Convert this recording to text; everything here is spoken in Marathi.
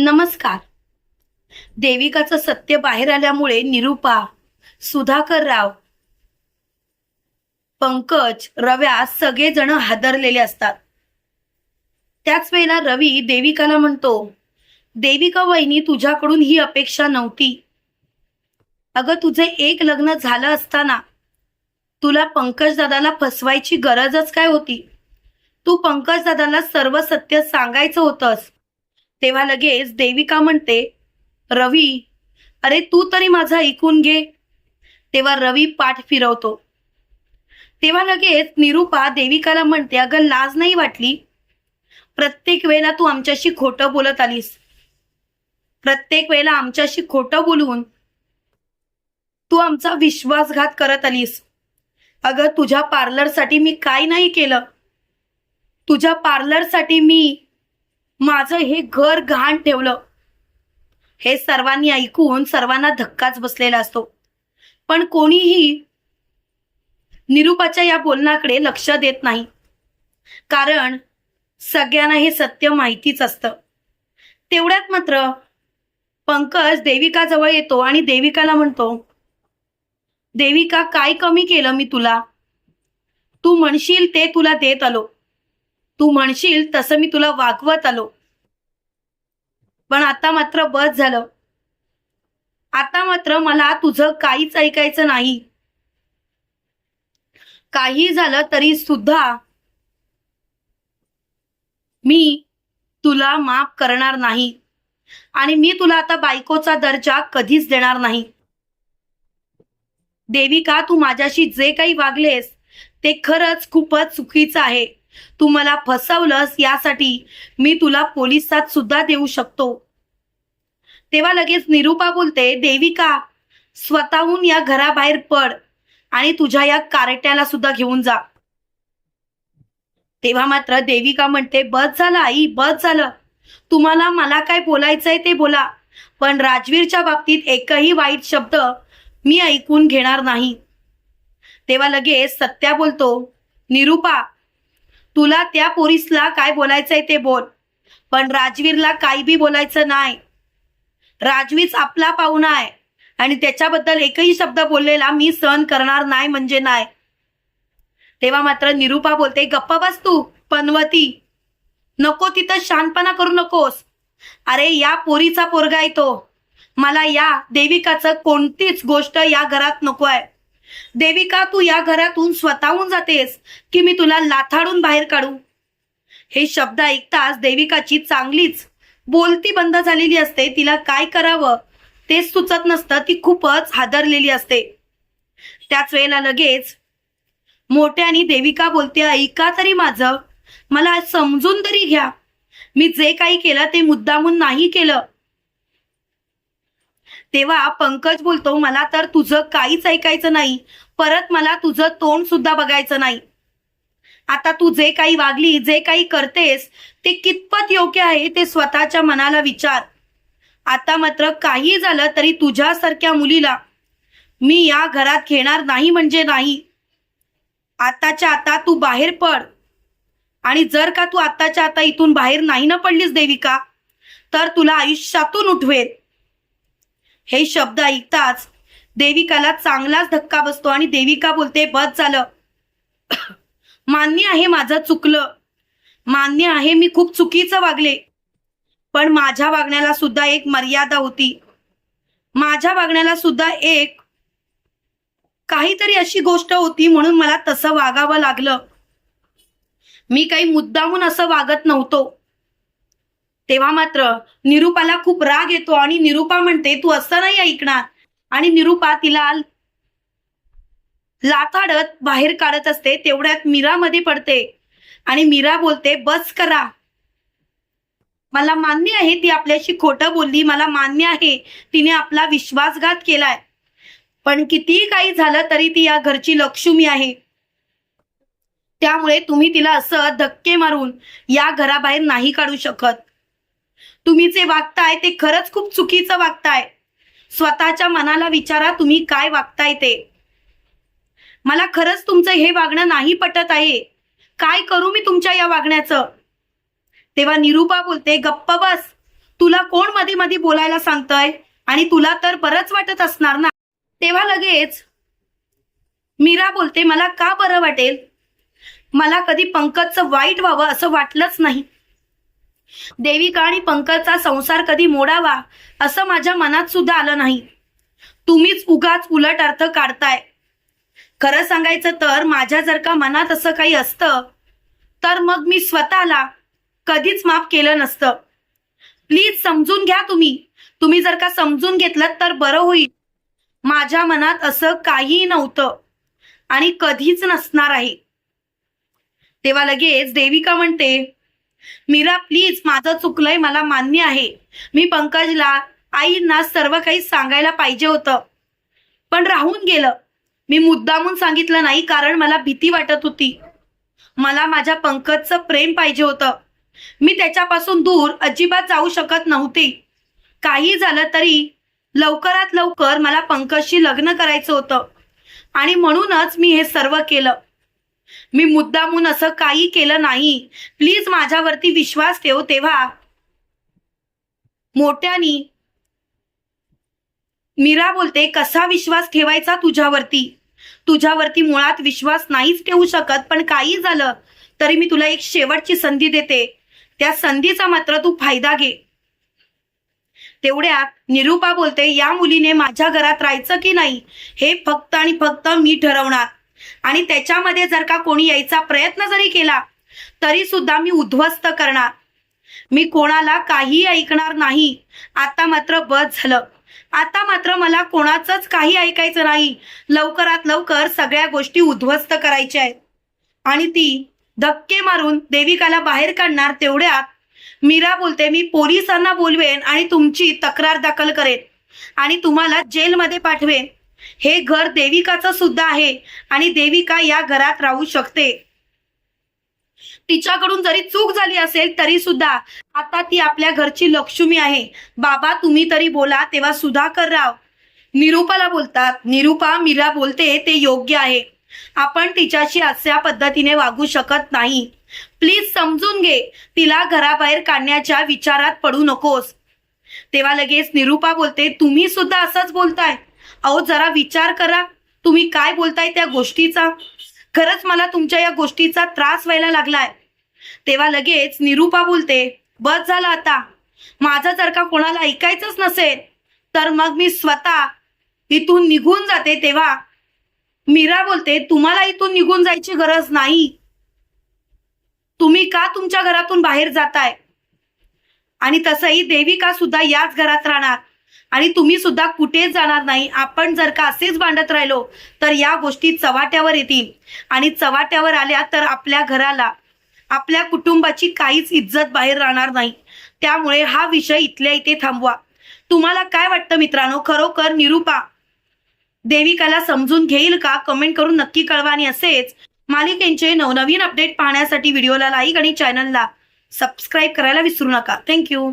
नमस्कार. देविकाचं सत्य बाहेर आल्यामुळे निरुपा सुधाकर राव पंकज रव्या सगळेजण हादरलेले असतात. त्याच वेळेला रवी देविकाला म्हणतो देविका वहिनी तुझ्याकडून ही अपेक्षा नव्हती. अगं तुझे एक लग्न झालं असताना तुला पंकज दादाला फसवायची गरजच काय होती? तू पंकज दादाला सर्व सत्य सांगायचं होतंस. तेव्हा लगेच देविका म्हणते रवी अरे तू तरी माझा ऐकून घे. तेव्हा रवी पाठ फिरवतो. तेव्हा लगेच निरुपा देविकाला म्हणते अगं लाज नाही वाटली? प्रत्येक वेळेला तू आमच्याशी खोटं बोलत आलीस. प्रत्येक वेळेला आमच्याशी खोटं बोलून तू आमचा विश्वासघात करत आलीस. अगं तुझ्या पार्लरसाठी मी काय नाही केलं. तुझ्या पार्लरसाठी मी माझं हे घर घाण ठेवलं. हे सर्वांनी ऐकून सर्वांना धक्काच बसलेला असतो. पण कोणीही निरुपाच्या या बोलण्याकडे लक्ष देत नाही. कारण सगळ्यांना हे सत्य माहितीच असतं. तेवढ्यात मात्र पंकज देविकाजवळ येतो आणि देविकाला म्हणतो देविका काय कमी केलं मी तुला? तू म्हणशील ते तुला देत आलो. तू म्हणशील तसं मी तुला वागवत आलो. पण आता मात्र बस झालं. आता मात्र मला तुझं काहीच ऐकायचं नाही. काही झालं तरी सुद्धा मी तुला माफ करणार नाही. आणि मी तुला आता बायकोचा दर्जा कधीच देणार नाही. देविका तू माझ्याशी जे काही वागलेस ते खरंच खूपच चुकीचं आहे. तू मला फसवलंस यासाठी मी तुला पोलिसात सुद्धा देऊ शकतो. तेव्हा लगेच निरुपा बोलते देविका स्वतःहून या घराबाहेर पड आणि तुझ्या या कारट्याला सुद्धा घेऊन जा. तेव्हा मात्र देविका म्हणते बस झालं आई बस झालं. तुम्हाला मला काय बोलायचंय ते बोला. पण राजवीरच्या बाबतीत एकही वाईट शब्द मी ऐकून घेणार नाही. तेव्हा लगेच सत्या बोलतो निरुपा तुला त्या पोरीसला काय बोलायचंय ते बोल. पण राजवीरला काही बी बोलायचं नाही. राजवीच आपला पाहुणा आहे आणि त्याच्याबद्दल एकही शब्द बोललेला मी सहन करणार नाही म्हणजे नाही. तेव्हा मात्र निरुपा बोलते गप्पा बस तू पनवती. नको तिथं शांतपणा करू नकोस. अरे या पोरीचा पोरगा आहे तो. मला या देविकाचं कोणतीच गोष्ट या घरात नको आहे. देविका तू या घरातून स्वतःहून जातेस की मी तुला लाथाडून बाहेर काढू? हे शब्द ऐकताच देविकाची चांगलीच बोलती बंद झालेली असते. तिला काय करावं तेच सुचत नसतं. ती खूपच हादरलेली असते. त्याच वेळेला लगेच मोठ्यानी देविका बोलते ऐका तरी माझं. मला समजून तरी घ्या. मी जे काही केलं ते मुद्दामून नाही केलं. तेव्हा पंकज बोलतो मला तर तुझं काहीच ऐकायचं नाही. परत मला तुझं तोंड सुद्धा बघायचं नाही. आता तू जे काही वागली जे काही करतेस ते कितपत योग्य आहे ते स्वतःच्या मनाला विचार. आता मात्र काही झालं तरी तुझ्यासारख्या मुलीला मी या घरात घेणार नाही म्हणजे नाही. आताच्या आता तू बाहेर पड. आणि जर का तू आताच्या आता इथून बाहेर नाही ना पडलीस देविका तर तुला आयुष्यातून उठवेल हे शब्द ऐकताच देविकाला चांगलाच धक्का बसतो आणि देविका बोलते बस झालं. मान्य आहे माझं चुकलं. मान्य आहे मी खूप चुकीचं वागले. पण माझ्या वागण्याला सुद्धा एक मर्यादा होती. माझ्या वागण्याला सुद्धा एक काहीतरी अशी गोष्ट होती म्हणून मला तसं वागावं लागलं. मी काही मुद्दामून असं वागत नव्हतो. तेव्हा मात्र निरुपाला खूप राग येतो आणि निरुपा म्हणते तू असं नाही ऐकणार. आणि निरुपा तिला लाताडत बाहेर काढत असते तेवढ्यात मीरामध्ये पडते. आणि मीरा बोलते बस करा. मला मान्य आहे ती आपल्याशी खोटं बोलली मला मान्य आहे तिने आपला विश्वासघात केलाय. पण कितीही काही झालं तरी ती या घरची लक्ष्मी आहे. त्यामुळे तुम्ही तिला असं धक्के मारून या घराबाहेर नाही काढू शकत. तुम्ही जे वागताय ते खरंच खूप चुकीचं वागताय. स्वतःच्या मनाला विचारा तुम्ही काय वागताय ते. मला खरंच तुमचं हे वागणं नाही पटत आहे. काय करू मी तुमच्या या वागण्याचं? तेव्हा निरुपा बोलते गप्प बस. तुला कोण कोणमध्ये मध्ये बोलायला सांगतय? आणि तुला तर बरंच वाटत असणार ना? तेव्हा लगेच मीरा बोलते मला का बरं वाटेल? मला कधी पंकजचं वाईट व्हावं असं वाटलंच नाही. देविका आणि पंकजचा संसार कधी मोडावा असं माझ्या मनात सुद्धा आलं नाही. तुम्हीच उगाच उलट अर्थ काढताय. खरं सांगायचं तर माझ्या जर का मनात असं काही असतं तर मग मी स्वतःला कधीच माफ केलं नसतं. प्लीज समजून घ्या तुम्ही. तुम्ही जर का समजून घेतलं तर बरं होईल. माझ्या मनात असं काही नव्हतं आणि कधीच नसणार आहे. तेव्हा लगेच देविका म्हणते मीरा प्लीज माझं चुकलंय मला मान्य आहे. मी पंकजला आईंना सर्व काही सांगायला पाहिजे होतं. पण राहून गेलं. मी मुद्दामून सांगितलं नाही कारण मला भीती वाटत होती. मला माझ्या पंकजचं प्रेम पाहिजे होतं. मी त्याच्यापासून दूर अजिबात जाऊ शकत नव्हते. काही झालं तरी लवकरात लवकर मला पंकजशी लग्न करायचं होतं. आणि म्हणूनच मी हे सर्व केलं. मी मुद्दामून असं काही केलं नाही. प्लीज माझ्यावरती विश्वास ठेव तेव्हा. मोठ्यानी मीरा बोलते कसा विश्वास ठेवायचा तुझ्यावरती? तुझ्यावरती मुळात विश्वास नाहीच ठेवू शकत पण काही झालं तरी मी तुला एक शेवटची संधी देते. त्या संधीचा मात्र तू फायदा घे. तेवढ्यात निरूपा बोलते या मुलीने माझ्या घरात राहायचं की नाही? हे फक्त आणि फक्त मी ठरवणार. आणि त्याच्यामध्ये जर का कोणी यायचा प्रयत्न जरी केला तरी सुद्धा मी उद्ध्वस्त करणार. मी कोणाला काही ऐकणार नाही. आता मात्र बस झालं. आता मात्र मला कोणाचंच काही ऐकायचं नाही. लवकरात लवकर सगळ्या गोष्टी उद्ध्वस्त करायच्या आहेत. आणि ती धक्के मारून देविकाला बाहेर काढणार तेवढ्यात मीरा बोलते मी पोलिसांना बोलवेन आणि तुमची तक्रार दाखल करेन आणि तुम्हाला जेलमध्ये पाठवेन. हे घर देविकाचं सुद्धा आहे आणि देविका या घरात राहू शकते. तिच्याकडून जरी चूक झाली असेल तरी सुद्धा आता ती आपल्या घरची लक्ष्मी आहे. बाबा तुम्ही तरी बोला तेव्हा सुधाकर राव निरूपाला बोलतात. निरूपा मीरा बोलते ते योग्य आहे. आपण तिच्याशी अशा पद्धतीने वागू शकत नाही. प्लीज समजून घे तिला घराबाहेर काढण्याच्या विचारात पडू नकोस. तेव्हा लगेच निरूपा बोलते तुम्ही सुद्धा असंच बोलताय. अहो जरा विचार करा. तुम्ही काय बोलताय त्या गोष्टीचा? खरंच मला तुमच्या या गोष्टीचा त्रास व्हायला लागलाय. तेव्हा लगेच निरूपा बोलते बस झालं आता. माझं जर का कोणाला ऐकायचंच नसेल तर मग मी स्वतः इथून निघून जाते तेव्हा. मीरा बोलते तुम्हाला इथून निघून जायची गरज नाही. तुम्ही का तुमच्या घरातून बाहेर जाताय? आणि तसंही देविका सुद्धा याच घरात राहणार. आणि तुम्ही सुद्धा कुठेच जाणार नाही. आपण जर का असेच भांडत राहिलो तर या गोष्टी चव्हाट्यावर येतील. आणि चव्हाट्यावर आल्या तर आपल्या घराला आपल्या कुटुंबाची काहीच इज्जत बाहेर राहणार नाही. त्यामुळे हा विषय इथल्या इथे थांबवा. तुम्हाला काय वाटतं मित्रांनो? खरोखर निरूपा देविकाला समजून घेईल का? कमेंट करून नक्की कळवा. आणि असेच मालिकेंचे नवनवीन अपडेट पाहण्यासाठी व्हिडिओला लाईक आणि चॅनलला सबस्क्राईब करायला विसरू नका. थँक्यू